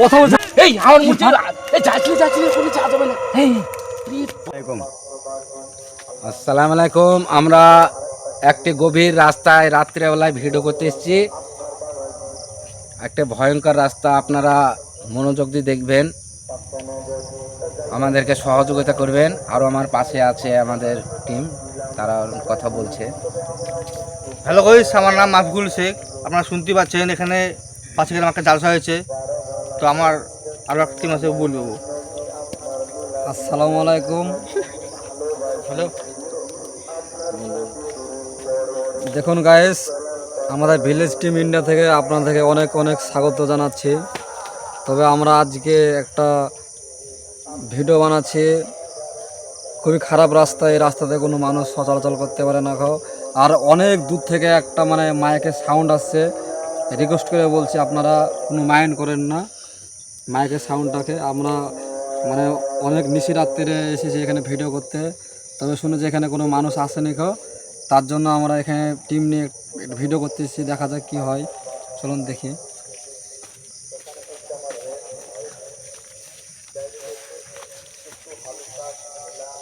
কথা বলছে এই আমার মুখে এই যাচ্ছি যাচ্ছি কোনো চা যাবে না এই আসসালামু আলাইকুম আমরা একটি গভীর রাস্তায় রাত্রেবেলায় ভিডিও করতে এসেছি একটা ভয়ঙ্কর রাস্তা আপনারা মনোযোগ দিয়ে দেখবেন আমাদেরকে সহযোগিতা করবেন আরও আমার পাশে আছে আমাদের টিম তারা কথা বলছে। হ্যালো গাইস আমার নাম মাফিকুল শেখ আপনারা শুনতে পাচ্ছেন এখানে পাশে গেলাম একটা জালসা হয়েছে তো আমার আরও একটা টিম আছে বলব আসসালামু আলাইকুম। হ্যালো। দেখুন গায়েস আমাদের ভিলেজ টিম ইন্ডিয়া থেকে আপনাদেরকে অনেক অনেক স্বাগত জানাচ্ছি। তবে আমরা আজকে একটা ভিডিও বানাচ্ছি। খুবই খারাপ রাস্তা, এই রাস্তাতে কোনো মানুষ সচলাচল করতে পারে না খাও আর অনেক দূর থেকে একটা মানে মাইকের সাউন্ড আসছে। রিকোয়েস্ট করে বলছি আপনারা কোনো মাইন্ড করেন না। মাইকের সাউন্ডটাকে আমরা মানে অনেক নিশি রাত্রিরে এসেছি এখানে ভিডিও করতে। তবে শুনেছি এখানে কোনো মানুষ আসেনি খাও তার জন্য আমরা এখানে টিম নিয়ে ভিডিও করতে এসেছি দেখা যাক কি হয়। চলুন দেখি।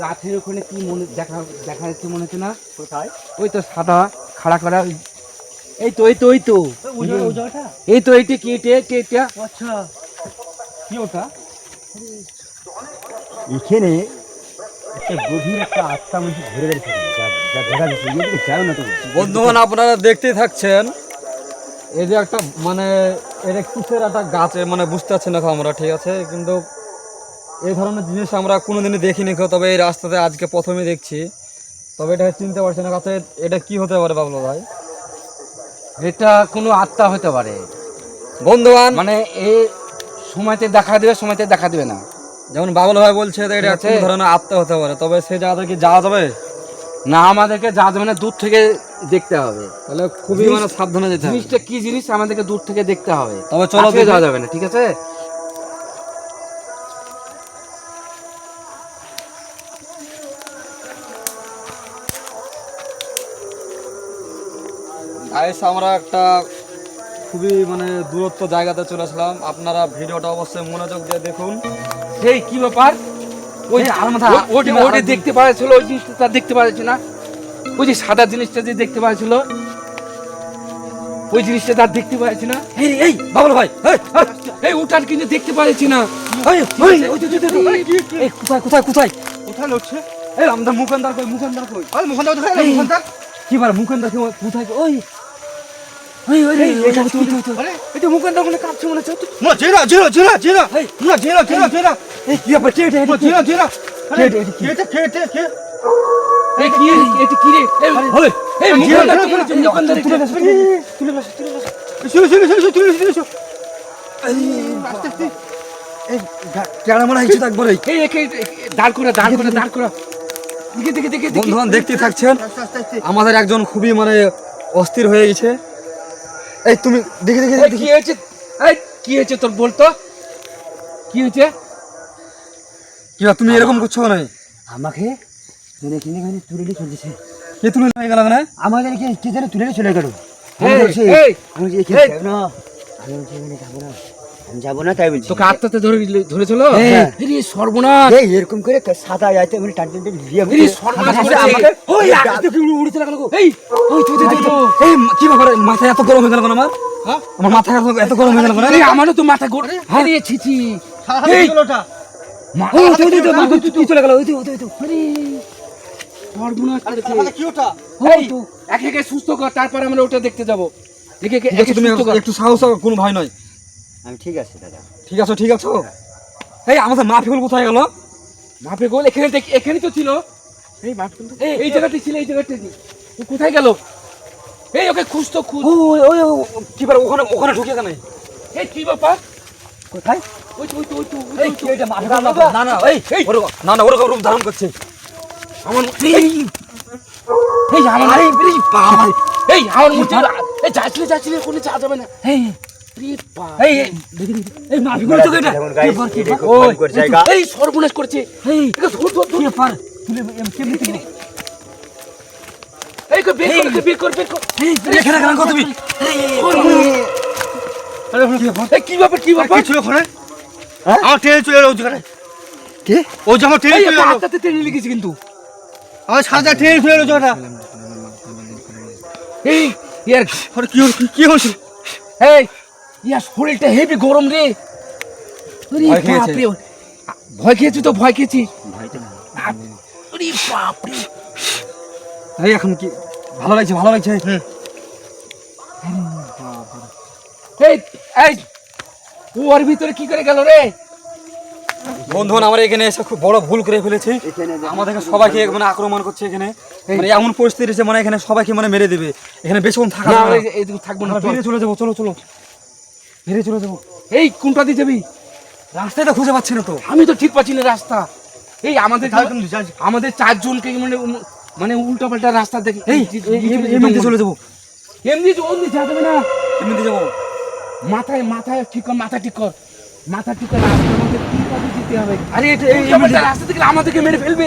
গাছের ওখানে কি মনে দেখা দেখা যাচ্ছে মনে হচ্ছে না? কোথায়? ওই তো সাদা খাড়া খাড়া ওই- এই তো এই তো ওই তো এই তো এইটা কি এটা এটা এটা আচ্ছা। কি ওটা? এখানে একটা গভীর একটা আত্মা মধ্যে ঘুরে বেড়েছে যা যা দেখা যাচ্ছে দিকে যাও না তুমি বন্ধুগণ আপনারা দেখতেই থাকছেন। এই যে একটা মানে এটা কিসের একটা গাছে মানে বুঝতে পারছি না আমরা ঠিক আছে? কিন্তু এই ধরনের জিনিস আমরা কোনোদিনই দেখিনি কেউ তবে এই রাস্তাতে আজকে প্রথমে দেখছি। তবে এটা চিনতে পারছি না কাছে এটা কি হতে পারে বাবলু ভাই? এটা কোনো আত্মা হতে পারে। বন্ধুবান মানে এই সময়তে দেখা দেবে সময়তে দেখা দিবে না। যেমন বাবলু ভাই বলছে যে এটা। কোন ধরনের আত্মা হতে পারে তবে সে জায়গাতে কি যাওয়া যাবে? না আমাদেরকে যা যাবে না দূর থেকে দেখতে হবে। তাহলে খুবই মানে সাবধানে যেতে হবে। জিনিসটা কি জিনিস আমাদেরকে দূর থেকে দেখতে হবে। তবে চলো যাওয়া যাবে না ঠিক আছে? গাইস আমরা একটা খুবই মানে দূরত্ব জায়গাতে চলে আসলাম। আপনারা ভিডিওটা অবশ্যই মনোযোগ দিয়ে দেখুন। সেই কি ব্যাপার? ওই যে আর মাথা- ও- ওটা ওটা দেখতে পাচ্ছিল ওই জিনিসটা তার দেখতে পাচ্ছি না? ওই যে সাদা জিনিসটা যে দেখতে পাচ্ছিল ওই জিনিসটা তার দেখতে পাচ্ছি না? এই এই বাবলু ভাই এই, ওটার কিন্তু দেখতে পাচ্ছি না। কোথায় কোথায় কোথায়? কোথায় লড়ছে? এই আমাদের মুখানদার কই মুখানদার কই? মুখানটা কোথায় গেল কি বার মুখানদার কোথায় ওই ওই ওই। আরে এই তো কাঁপছে মনে হচ্ছে না না এই কি ব্যাপার এটা আরে কি? এই কি এটা কি রে ওই এই মুকুন্দা মুকুন্দা তুলে তুলে তুলে। শুনে শুনে শুনে শুনে শুনে আস্তে আস্তে এই এই দাঁড় করে দাঁড় করে দাঁড় করে দেখে দেখে দেখে দেখে বন্ধুগণ দেখতেই থাকছেন আমাদের একজন খুবই মানে অস্থির হয়ে গেছে এই তুমি দেখে দেখে কি হয়েছে? এই কি হয়েছে তোর বলতো কি হয়েছে? কি তুমি এরকম করছ না আমাকে ধরে কিনে কিনে তুলে নিয়ে চলেছে কে তুমি হয়ে গেল না আমাকে কি কে যেন তুলে নিয়ে চলে গেল। এই, এই, আমি এই। না। আমি বলছি না। আমি যাব না তাই বলছি। তোকে আত্মাতে ধরে ধরেছিল? হ্যাঁ। এই সর্বনাশ। এই এরকম করে সাদা যাইতে মানে টান টান এই সর্বনাশ আমাকে- আমাকে- ওই আকাশ থেকে উড়ে- উড়ে চলে গেল গো। এই ওই তুই তুই এই কি ব্যাপার? মাথায় এত গরম হয়ে গেল কেন আমার? হ্যাঁ? আমার মাথায় এত- গরম হয়ে গেল কেন? আরে আমারও তো মাথা গোড় আরে ছিছি। এই। মা- ও তুই তুই তুই চলে গেল ওই তুই তুই, তুই আরে সর্বনাশ করেছে। তাহলে কি ওটা? এই একে একে সুস্থ কর তারপর আমরা ওটা দেখতে যাব। একে তুমি একটু সাহস কোনো ভয় নয়। আমি ঠিক আছে দাদা। ঠিক আছে ঠিক আছে? এই আমাদের মাফিকুল কোথায় গেল? মাপে গোল এখানে দেখ এখানে তো ছিল। এই মাপে গোল এই জায়গাতে ছিল এই জায়গাতে ও কোথায় গেল? এই ওকে খুঁজ তো খুঁজ। ওই ওই, কি বার ওখানে ওখানে ঢুকে কেন এই কি ব্যাপার? কোথায়? ওই ওই তো ওই এই কি এটা মাফিকুল না না এই ওরকম না না ওরকম রূপ ধারণ করছে। আমার এই এই আমার এই বাবা। এই আমার মুখে এই যাচ্ছিলে যাচ্ছিলে কোনো চা যাবে না। এই। এই এই, দেখি দেখি এই এটা। দেখুন guys, কি বার, কি এটা বার? খুব ওই, ভয়ঙ্কর জায়গা। এই সর্বনাশ করছে। এই একে ধর ধর ধর। পার? তুলে এম কেমনি তুলে এই কো বের কর বের কর বের কর। এই এখানে কেন কত তুমি। এই কি ব্যাপার কি ব্যাপার? কি ওখানে আমার ট্রেনে চলে এলো ওই কে? ও যে আমার ট্রেনে চলে এলো। হাতটাতে টেনে লেগেছে কিন্তু। আমার সাজা ট্রেনে চলে এলো এই ইয়ার কি হল- কি এই ইয়ার শরীরটা হেভি গরম রে। ভয় খেয়েছে। তো ভয় খেয়েছি। আরে এখন কি ভালো লাগছে ভালো লাগছে? এই এই ওর ভিতরে কি করে গেল রে? বন্ধুগণ আমরা এখানে এসে খুব বড় ভুল করে ফেলেছি। আমাদেরকে সবাইকে মানে আক্রমণ করছে এখানে। মানে এমন পরিস্থিতি এসে মানে এখানে সবাইকে মানে মেরে দেবে। এখানে বেশিক্ষণ থাকা থাকব না চলে যাব চলো চলো। বেরিয়ে চলে যাব। এই কোনটা দিয়ে যাবি? রাস্তাটা তো খুঁজে পাচ্ছি না তো। আমি তো ঠিক পাচ্ছি না রাস্তা। এই আমাদের আমাদের চারজনকে মানে মানে উল্টা পাল্টা রাস্তা দেখে এই এমনিতে চলে যাব। এমনি অমনি যাবে না। এমনিতে যাব। মাথায় মাথায় ঠিক কর মাথা ঠিক কর। মাথা রাস্তার মধ্যে কি কাজে যেতে হবে আরে এটা এই রাস্তা থেকে আমাদেরকে মেরে ফেলবে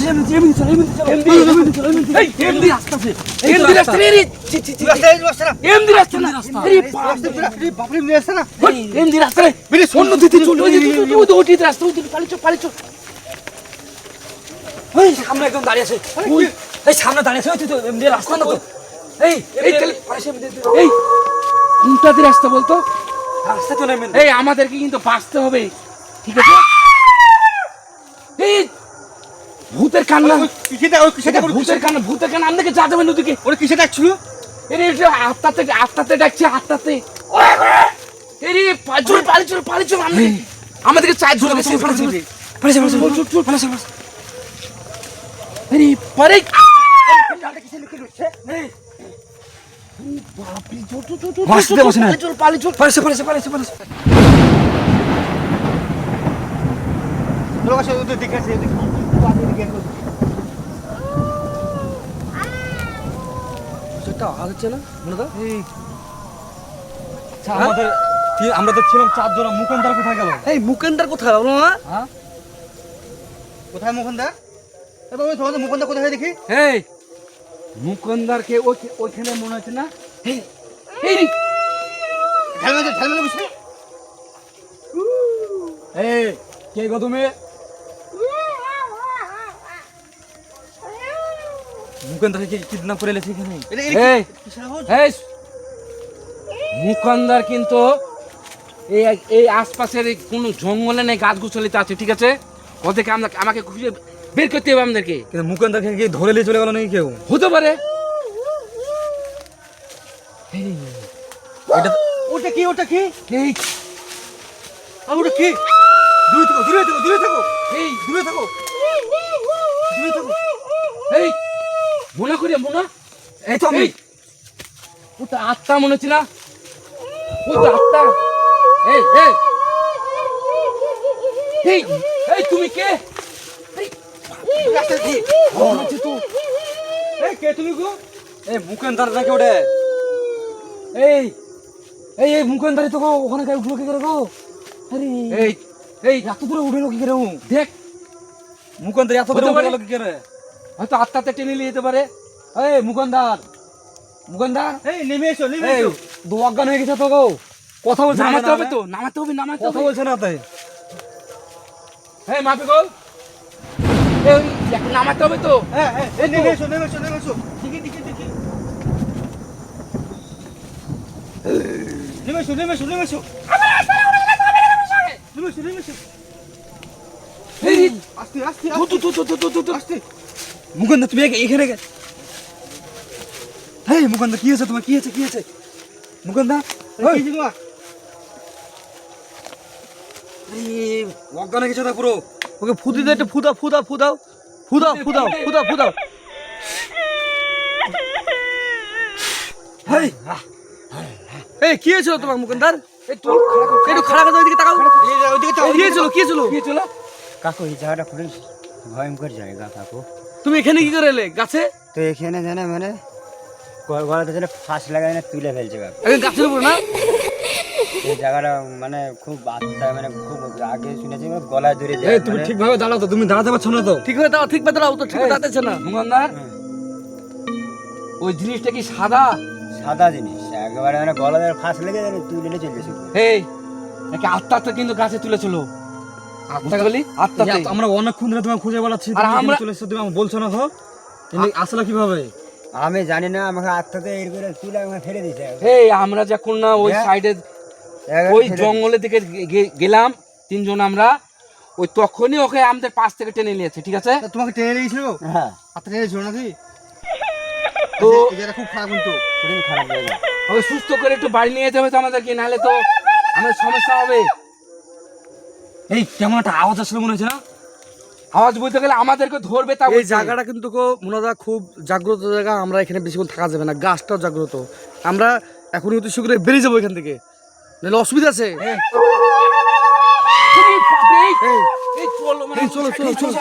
চলো চলো এমনি চলো এই এমনি রাস্তা এমনি রাস্তা। রে রাস্তা রাস্তা এমনি রাস্তা না আরে বাপ রে। বিরাট- এই বাপরে বিরাট রাস্তা না এমনি রাস্তা রে বেরিয়ে অন্য দিকে চল ওই ওই ওই ওই রাস্তা ওই পালিয়ে চল পালিয়ে চল ওই সামনে একদম দাঁড়িয়ে আছে এই সামনে দাঁড়িয়ে আছে ওই তুই তো এমনি রাস্তা না তো এই এই তাহলে পাশে এমনি দে- এই কোনটা দিয়ে রাস্তা বলতো রাস্তা তো নেই এই আমাদেরকে কিন্তু বাঁচতে হবে ঠিক আছে এই ভূতের কান্না কিসেটা ওই কিসেটা ভূতের কান্না ভূতের কান্না আমাদেরকে যা ওরে কিসে ডাকছিল এরে এটা আত্মাতে আত্মাতে ডাকছে আত্মাতে এরে পাঁচজন পালি চল পালি চল আমি আমাদেরকে চার জন শেষ করে দিবে পালিয়ে যাব চল চল চল পারে না। সেটা না আমরা তো ছিলাম চারজন মুকুন্দার কোথায় গেল এই মুকেন্দার কোথায় মা হ্যাঁ কোথায় মুখন্দা এ বাবা তোমাদের মুখন্দা কোথায় দেখি এই মুকন্দারকে ওই- ওইখানে মনে হচ্ছে না? এই এই ঝালমেলে ঝালমেলে এই কে গো তুমি? মুকুন্দাকে কি কিডন্যাপ করে লেছি এখানে? এই এই মুকন্দার কিন্তু এই এই আশপাশের কোনো জঙ্গলে নেই গাছ গুছলিতে আছে ঠিক আছে? ওদেরকে আমরা আমাকে খুঁজে বের করতে হবে আমাদেরকে। কিন্তু মুকুন্দাকে কি ধরে নিয়ে চলে গেল নাকি কেউ? হতে পারে। এটা ওটা কি ওটা কি? এই। আর ওটা কি? দূরে থাকো দূরে থাকো দূরে থাকো। এই। দূরে থাকো। দূরে থাকো। এই। মনে করি মনে? এই তো আমি। ওটা আত্মা মনে হচ্ছে না? ওটা আত্মা। এই। এই এই তুমি কে? কি তুমি গো এই মুকুন্দার নাকি ওটা এই এই এই মুকুন্দারি তো ওখানে গায়ে উঠল কি করে গো আরে এই এই এত দূরে উঠল কি করে দেখ মুকুন্দার এত দূরে হতে পারে। উঠে গেল কি করে হয়তো আত্মাতে টেনে নিয়ে যেতে পারে এই মুকুন্দার মুকুন্দার এই নেমে এসো নেমে এসো দু অজ্ঞান হয়ে গেছে তো গো কথা বলছে না নামাতে হবে তো নামাতে হবে নামাতে কথা বলছে না তাই হ্যাঁ মাপে গোল এই এক নামাতে হবে তো। হ্যাঁ হ্যাঁ নেমে এসো নেমে এসো নেমে এসো। দেখি দেখি দেখি নেমে এসো নেমে এসো নেমে এসো। নেমে এসো নেমে এসো। এই। আস্তে আস্তে তু তু তু তু তু তু তু আস্তে। মুকুন্দার তুমি এখানে- এখানে হেই মুকুন্দার কি হয়েছে তোমার? কি হয়েছে কি হয়েছে? মুকুন্দার এই। কি তোমার। অজ্ঞান হয়ে গেছে না পুরো? ওকে ফুদি দাও একটু ফুদাও ফুদাও ফুদাও ফুদাও ফুদাও ফুদাও ফুদাও। এই কি হয়েছিল তোমার মুকুন্দার? একটু খারাপ কথা ওইদিকে তাকাও। কি হয়েছিল কি হয়েছিল? কি হয়েছিল? কাকু এই জায়গাটা খুবই ভয়ঙ্কর জায়গা কাকু। তুমি এখানে কি করে এলে গাছে? তো এখানে জানে মানে গলাতে যেন ফাঁস লাগায় না তুলে ফেলছে কাকু। গাছের উপর না? এই জায়গাটা মানে খুব আত্মা মানে খুব আগে শুনেছি মানে গলায় ধরে দেয় তুমি মানে- ঠিকভাবে দাঁড়াও তো তুমি দাঁড়াতে পারছ না তো। ঠিক হয়ে দাঁড়াও ঠিক ভাবে দাঁড়াও তো ঠিক এই, দাঁড়াতেছে না। ওই জিনিসটা কি সাদা? সাদা জিনিস একেবারে মানে গলা ধরে ফাঁস লেগে যেন তুলে নিয়ে চলে এই নাকি কিন্তু গাছে তুলেছিল? আমরা অনেকক্ষণ ধরে তোমাকে খুঁজে বেড়াচ্ছি তুমি আমরা- চলে তুমি বলছো না তো। আসলে কীভাবে? আমি জানি না আমাকে আত্মাতে এর করে তুলে আমাকে ফেলে দিয়েছে। এই আমরা যখন না ওই হ্যাঁ। সাইডে একেবারে ওই জঙ্গলের দিকে গেলাম তিনজন আমরা। ওই তখনই ওকে আমাদের পাশ থেকে টেনে নিয়েছে ঠিক আছে? তোমাকে টেনে নিয়েছিল হ্যাঁ। হাতে টেনেছিল নাকি? তো এই জায়গাটা খুব খারাপ কিন্তু। খুবই খারাপ জায়গা। সুস্থ করে একটু বাড়ি নিয়ে যেতে হবে তো আমাদেরকে নাহলে তো আমাদের সমস্যা হবে। এই কেমন একটা আওয়াজ আসলে মনে হচ্ছে না? আওয়াজ বলতে গেলে আমাদেরকে ধরবে তা এই জায়গাটা কিন্তু মনোদা খুব জাগ্রত জায়গা আমরা এখানে বেশিক্ষণ থাকা যাবে না গাছটাও জাগ্রত। আমরা এখন কিন্তু শীঘ্রই বেরিয়ে যাব এখান থেকে। নাহলে অসুবিধা আছে। চলো চলো চলো